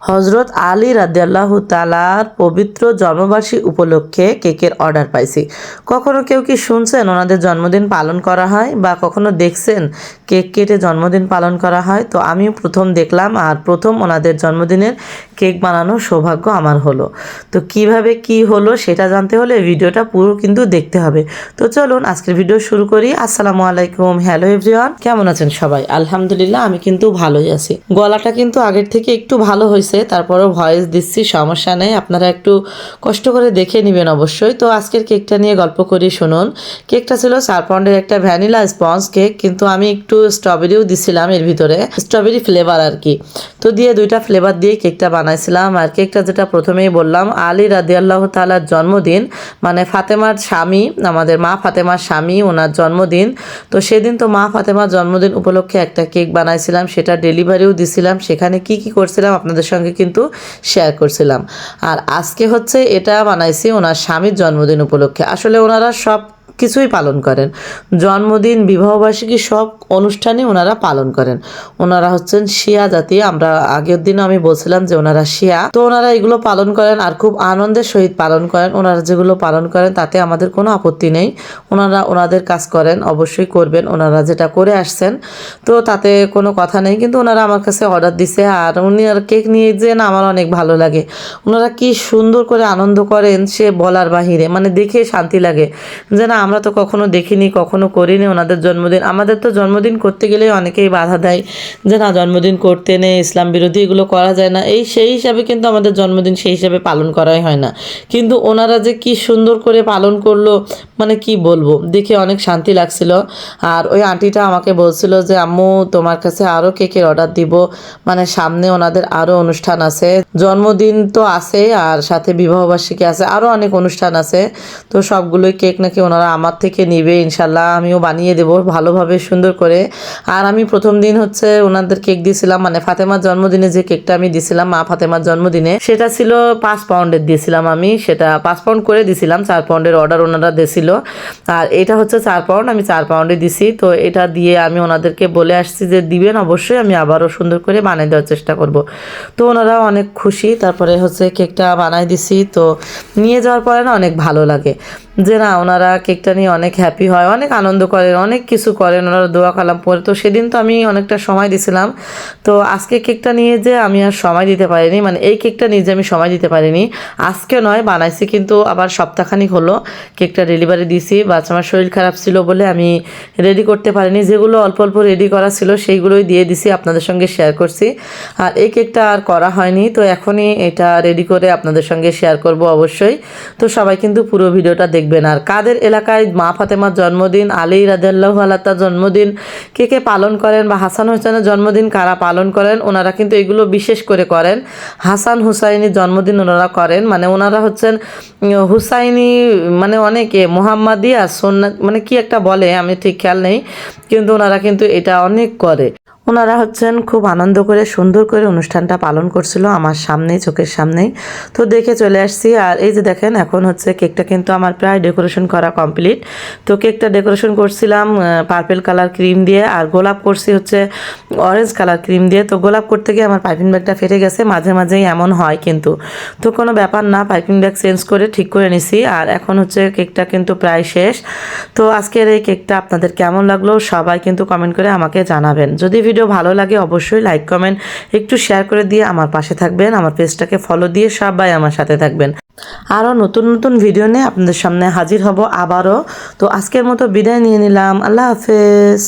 হজরত আলী রাদিয়াল্লাহু তালার পবিত্র জন্মবার্ষিকী উপলক্ষে কেকের অর্ডার পাইছি। কখনো কেউ কি শুনছেন ওনাদের জন্মদিন পালন করা হয় বা কখনো দেখছেন কেক কেটে জন্মদিন পালন করা হয়? তো আমিও প্রথম দেখলাম আর প্রথম ওনাদের জন্মদিনের কেক বানানোর সৌভাগ্য আমার হলো। তো কীভাবে কি হলো সেটা জানতে হলে ভিডিওটা পুরো কিন্তু দেখতে হবে। তো চলুন আজকের ভিডিও শুরু করি। আসসালামু আলাইকুম। হ্যালো এভরিওয়ান, কেমন আছেন সবাই? আলহামদুলিল্লাহ, আমি কিন্তু ভালোই আছি। গলাটা কিন্তু আগের থেকে একটু ভালো হয়েছে। তারপরও ভয়েস দিচ্ছি, সমস্যা নেই। আপনারা একটু কষ্ট করে দেখে নেবেন অবশ্যই। তো আজকের কেকটা নিয়ে গল্প করি, শুনুন। কেকটা ছিল চার পাউন্ডের একটা ভ্যানিলা স্পঞ্জ কেক, কিন্তু আমি একটু স্ট্রবেরিও দিছিলাম এর ভিতরে, স্ট্রবেরি ফ্লেভার আর কি। তো দিয়ে দুইটা ফ্লেভার দিয়ে কেকটা বানাইছিলাম, আর কেকটা যেটা প্রথমেই বললাম, আলী রাদিয়াল্লাহ তালার জন্মদিন মানে ফাতেমার স্বামী, আমাদের মা ফাতেমার স্বামী, ওনার জন্মদিন। তো সেদিন তো মা ফাতেমার জন্মদিন উপলক্ষে একটা কেক বানাইছিলাম, সেটা ডেলিভারিও দিছিলাম। সেখানে কি কি করছিলাম আপনাদের সঙ্গে কিন্তু শেয়ার করছিলাম। আর আজকে হচ্ছে এটা বানাইছি ওনার স্বামীর জন্মদিন উপলক্ষে। আসলে ওনারা সব কিছুই পালন করেন। জন্মদিন, বিবাহবার্ষিকী সব অনুষ্ঠানই ওনারা পালন করেন। ওনারা হচ্ছেন শিয়া জাতি। আমরা আগের দিনও আমি বলছিলাম যে ওনারা শিয়া। তো ওনারা এগুলো পালন করেন আর খুব আনন্দের সহিত পালন করেন। ওনারা যেগুলো পালন করেন তাতে আমাদের কোনো আপত্তি নেই। ওনারা ওনাদের কাজ করেন, অবশ্যই করবেন। ওনারা যেটা করে আসছেন, তো তাতে কোনো কথা নেই। কিন্তু ওনারা আমার কাছে অর্ডার দিছে আর উনি আর কেক নিয়ে যে না আমার অনেক ভালো লাগে। ওনারা কি সুন্দর করে আনন্দ করেন সে বলার বাহিরে। মানে দেখে শান্তি লাগে যে না আমরা তো কখনো দেখিনি, কখনো করিনি ওনাদের জন্মদিন। আমাদের তো জন্মদিন করতে গেলে অনেকেই বাধা দেয় যে, না, জন্মদিন করতে নেই, ইসলাম বিরোধী, এগুলো করা যায় না। এই সেই হিসাবে কিন্তু আমাদের জন্মদিন সেই হিসাবে পালন করাই হয় না। কিন্তু ওনারা যে কি সুন্দর করে পালন করল মানে কি বলব? দেখে অনেক শান্তি লাগছিল। আর ওই আন্টিটা আমাকে বলছিল যে, আম্মু, তোমার কাছে আরও কেকের অর্ডার দিব? মানে সামনে ওনাদের আরও অনুষ্ঠান আছে। জন্মদিন তো আছে, আর সাথে বিবাহবার্ষিকী আছে আরও অনেক অনুষ্ঠান আছে। তো সবগুলোই কেক নাকি ওনারা আমার থেকে নিবে, ইনশাল্লাহ আমিও বানিয়ে দেবো ভালোভাবে, সুন্দর করে। আর আমি প্রথম দিন হচ্ছে ওনাদের কেক দিয়েছিলাম মানে ফাতেমার জন্মদিনে যে কেকটা আমি দিয়েছিলাম, মা ফাতেমার জন্মদিনে, সেটা ছিল পাঁচ পাউন্ডের দিয়েছিলাম আমি, সেটা পাঁচ পাউন্ড করে দিয়েছিলাম, চার পাউন্ডের অর্ডার ওনারা দিয়েছিল। আর এটা হচ্ছে চার পাউন্ড, আমি চার পাউন্ডে দিছি, তো এটা দিয়ে আমি ওনাদেরকে বলে আসছি যে দিবেন অবশ্যই, আমি আবারও সুন্দর করে বানিয়ে দেওয়ার চেষ্টা করব। তো ওনারা অনেক খুশি, তারপরে হচ্ছে কেকটা বানাই দিছি, তো নিয়ে যাওয়ার পরে না অনেক ভালো লাগে। যে না, ওনারা কেকটা নিয়ে অনেক হ্যাপি হয়, অনেক আনন্দ করেন, অনেক কিছু করেন, ওনারা দোয়া কালাম পরে। তো সেদিন তো আমি অনেকটা সময় দিছিলাম। তো আজকে কেকটা নিয়ে যে আমি আর সময় দিতে পারিনি মানে এই কেকটা নিয়ে যে আমি সময় দিতে পারিনি, আজকে নয়, বানাইছি কিন্তু আবার সপ্তাহখানিক হলো। কেকটা ডেলিভারি দিয়েছি বাচ্চা আমার শরীর খারাপ ছিল বলে আমি রেডি করতে পারিনি। যেগুলো অল্প অল্প রেডি করা ছিল, সেইগুলোই দিয়ে দিছি, আপনাদের সঙ্গে শেয়ার করছি। আর এই কেকটা আর করা হয়নি, তো এখনই এটা রেডি করে আপনাদের সঙ্গে শেয়ার করব অবশ্যই। তো সবাই কিন্তু পুরো ভিডিওটা দেখবেন। আর কাদের এলাকায় মা ফাতেমার জন্মদিন, আলী রাজাল্লাহ আল্লাহ জন্মদিন, কে কে পালন করেন বা হাসান হোসেনের জন্মদিন কারা পালন করেন, ওনারা কিন্তু এগুলো বিশেষ করে করেন। হাসান হুসাইনির জন্মদিন ওনারা করেন মানে ওনারা হচ্ছেন হুসাইনি মানে অনেকে, মোহাম্মদী আর সন্ন্যাত মানে কি একটা বলে, আমি ঠিক খেয়াল নেই, কিন্তু ওনারা কিন্তু এটা অনেক করে। ওনারা হচ্ছেন খুব আনন্দ করে, সুন্দর করে অনুষ্ঠানটা পালন করছিল আমার সামনেই, চোখের সামনেই। তো দেখে চলে আসছি আর এই যে দেখেন, এখন হচ্ছে কেকটা কিন্তু আমার প্রায় ডেকোরেশন করা কমপ্লিট। তো কেকটা ডেকোরেশন করছিলাম পার্পেল কালার ক্রিম দিয়ে আর গোলাপ করছি হচ্ছে অরেঞ্জ কালার ক্রিম দিয়ে। তো গোলাপ করতে গিয়ে আমার পাইপিং ব্যাগটা ফেটে গেছে, মাঝে মাঝেই এমন হয় কিন্তু। তো কোনো ব্যাপার না, পাইপিং ব্যাগ চেঞ্জ করে ঠিক করে নিছি আর এখন হচ্ছে কেকটা কিন্তু প্রায় শেষ। তো আজকের এই কেকটা আপনাদের কেমন লাগল সবাই কিন্তু কমেন্ট করে আমাকে জানাবেন। যদি ভিডিও ভালো লাগে অবশ্যই লাইক, কমেন্ট, একটু শেয়ার করে দিয়ে আমার পাশে থাকবেন, আমার পেজটাকে ফলো দিয়ে সবাই আমার সাথে থাকবেন। আরও নতুন নতুন ভিডিও নিয়ে আপনাদের সামনে হাজির হব আবারও। তো আজকের মতো বিদায় নিয়ে নিলাম। আল্লাহ হাফেজ।